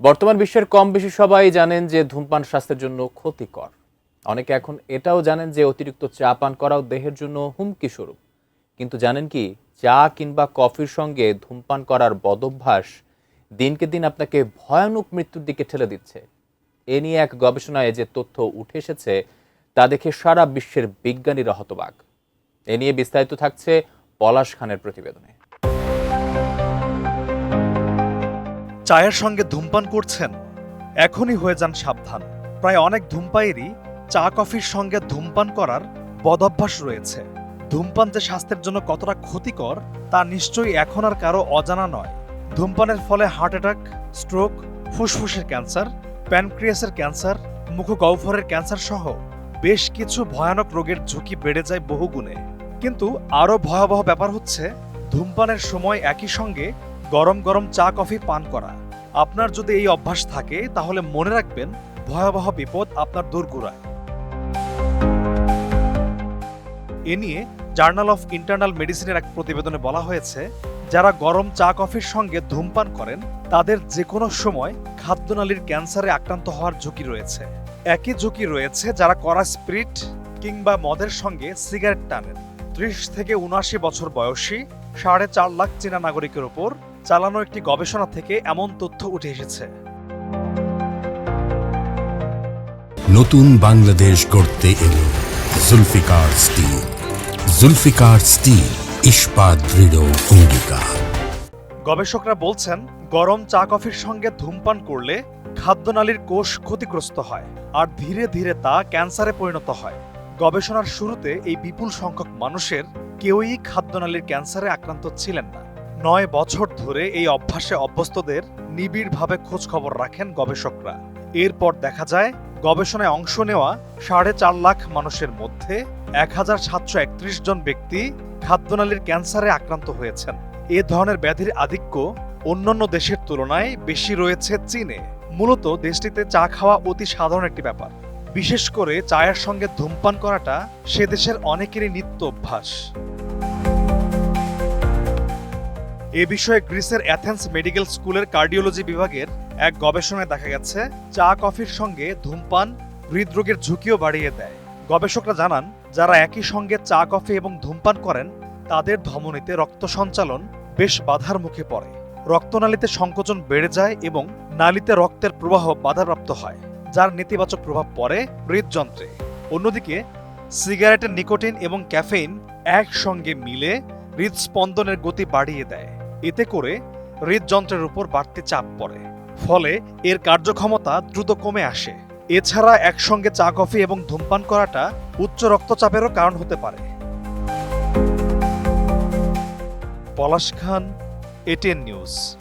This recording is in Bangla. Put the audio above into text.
বর্তমান বিশ্বের কম বেশি সবাই জানেন যে ধূমপান স্বাস্থ্যের জন্য ক্ষতিকর। অনেকে এখন এটাও জানেন যে অতিরিক্ত চা পান করাও দেহের জন্য হুমকি স্বরূপ। কিন্তু জানেন কি, চা কিংবা কফির সঙ্গে ধূমপান করার বদভ্যাস দিনকে দিন আপনাকে ভয়ানক মৃত্যুর দিকে ঠেলে দিচ্ছে। এ নিয়ে এক গবেষণায় যে তথ্য উঠে এসেছে, তা দেখে সারা বিশ্বের বিজ্ঞানীরা হতবাক। এ নিয়ে বিস্তারিত থাকছে পলাশ খানের প্রতিবেদনে। চায়ের সঙ্গে ধূমপান করছেন? এখনই হয়ে যান সাবধান। প্রায় অনেক ধূমপায়ীরই চা কফির সঙ্গে ধূমপান করার বদভ্যাস রয়েছে। ধূমপান যে স্বাস্থ্যের জন্য কতটা ক্ষতিকর, তা নিশ্চয়ই এখন আর কারও অজানা নয়। ধূমপানের ফলে হার্ট অ্যাটাক, স্ট্রোক, ফুসফুসের ক্যান্সার, প্যানক্রিয়াসের ক্যান্সার, মুখগহ্বরের ক্যান্সার সহ বেশ কিছু ভয়ানক রোগের ঝুঁকি বেড়ে যায় বহুগুণে। কিন্তু আরও ভয়াবহ ব্যাপার হচ্ছে, ধূমপানের সময় একই সঙ্গে গরম গরম চা, কফি, পান করা। আপনার যদি এই অভ্যাস থাকে, তাহলে মনে রাখবেন, ভয়াবহ বিপদ আপনার দোরগোড়ায় এ নিয়ে জার্নাল অফ ইন্টারনাল মেডিসিনের এক প্রতিবেদনে বলা হয়েছে, যারা গরম চা, কফির সঙ্গে ধূমপান করেন, তাদের যে কোনো সময় খাদ্যনালীর ক্যান্সারে আক্রান্ত হওয়ার ঝুঁকি রয়েছে। একই ঝুঁকি রয়েছে যারা কড়া স্প্রিট কিংবা মদের সঙ্গে সিগারেট টানেন। ত্রিশ থেকে উনআশি বছর বয়সী, সাড়ে চার লাখ চীনা নাগরিকের উপর চালানো একটি গবেষণা থেকে এমন তথ্য উঠে এসেছে। নতুন বাংলাদেশ গড়তে এলো জুলফিকার স্টিল। জুলফিকার স্টিল ইস্পাত দৃঢ় অঙ্গীকার গবেষকরা বলছেন গরম চা কফির সঙ্গে ধূমপান করলে খাদ্যনালীর কোষ ক্ষতিগ্রস্ত হয় আর ধীরে ধীরে তা ক্যান্সারে পরিণত হয়। গবেষণার শুরুতে এই বিপুল সংখ্যক মানুষের কেউই খাদ্যনালীর ক্যান্সারে আক্রান্ত ছিলেন না। নয় বছর ধরে এই অভ্যাসে অভ্যস্তদের নিবিড়ভাবে খোঁজ খবর রাখেন গবেষকরা। এরপর দেখা যায়, গবেষণায় অংশ নেওয়া সাড়ে চার লাখ মানুষের মধ্যে এক হাজার সাতশো একত্রিশ জন ব্যক্তি খাদ্যনালীর ক্যান্সারে আক্রান্ত হয়েছেন। এ ধরনের ব্যাধির আধিক্য অন্যান্য দেশের তুলনায় বেশি রয়েছে চীনে। মূলত দেশটিতে চা খাওয়া অতি সাধারণ একটি ব্যাপার। বিশেষ করে চায়ের সঙ্গে ধূমপান করাটা সে দেশের অনেকেরই নিত্য অভ্যাস। এ বিষয়ে গ্রিসের অ্যাথেন্স মেডিকেল স্কুলের কার্ডিওলজি বিভাগের এক গবেষণায় দেখা গেছে, চা, কফির সঙ্গে ধূমপান হৃদরোগের ঝুঁকিও বাড়িয়ে দেয়। গবেষকরা জানান, যারা একই সঙ্গে চা, কফি এবং ধূমপান করেন, তাদের ধমনীতে রক্ত সঞ্চালন বেশ বাধার মুখে পড়ে। রক্তনালীতে সংকোচন বেড়ে যায় এবং নালীতে রক্তের প্রবাহ বাধাপ্রাপ্ত হয়, যার নেতিবাচক প্রভাব পড়ে হৃদযন্ত্রে। অন্যদিকে, সিগারেটের নিকোটিন এবং ক্যাফেইন একসঙ্গে মিলে হৃদস্পন্দনের গতি বাড়িয়ে দেয়। এতে করে হৃদযন্ত্রের উপর বাড়তি চাপ পড়ে। ফলে এর কার্যক্ষমতা দ্রুত কমে আসে। এছাড়া একসঙ্গে চা, কফি এবং ধূমপান করাটা উচ্চ রক্তচাপেরও কারণ হতে পারে। পলাশ খান এটিএন নিউজ।